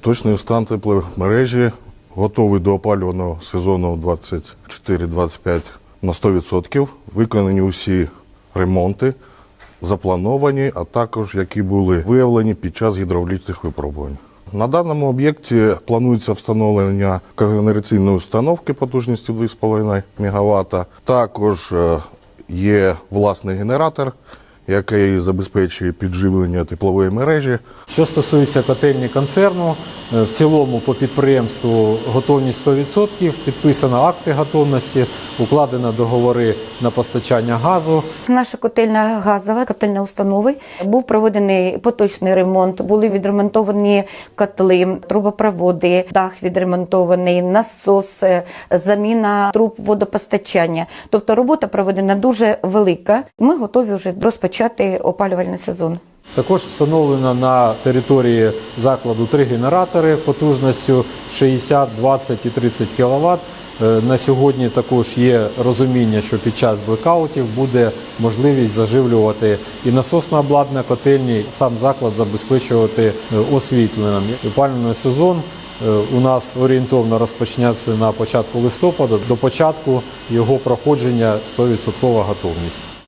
Точний стан тепломережі готовий до опалювального сезону 24-25 на 100%. Виконані усі ремонти, заплановані, а також які були виявлені під час гідравлічних випробувань. На даному об'єкті планується встановлення когенераційної установки потужністю 2,5 МВт. Також е, є власний генератор, який забезпечує підживлення теплової мережі. Що стосується котельні концерну, е, в цілому по підприємству готовність 100%, підписано акти готовності, укладено договори на постачання газу. Наша котельна газова, котельна установи, був проведений поточний ремонт, були відремонтовані котли, трубопроводи, дах відремонтований, насос, е, заміна труб водопостачання. Тобто робота проведена дуже велика. Ми готові вже розпочати опалювальний сезон. Також встановлено на території закладу три генератори потужністю 60, 20 і 30 кВт. Е, На сьогодні також є розуміння, що під час блекаутів буде можливість заживлювати і насосне обладнання котельні, сам заклад забезпечувати е, освітленням. Опалювальний сезон е, у нас орієнтовно розпочнеться на початку листопада. До початку його проходження 100% готовність.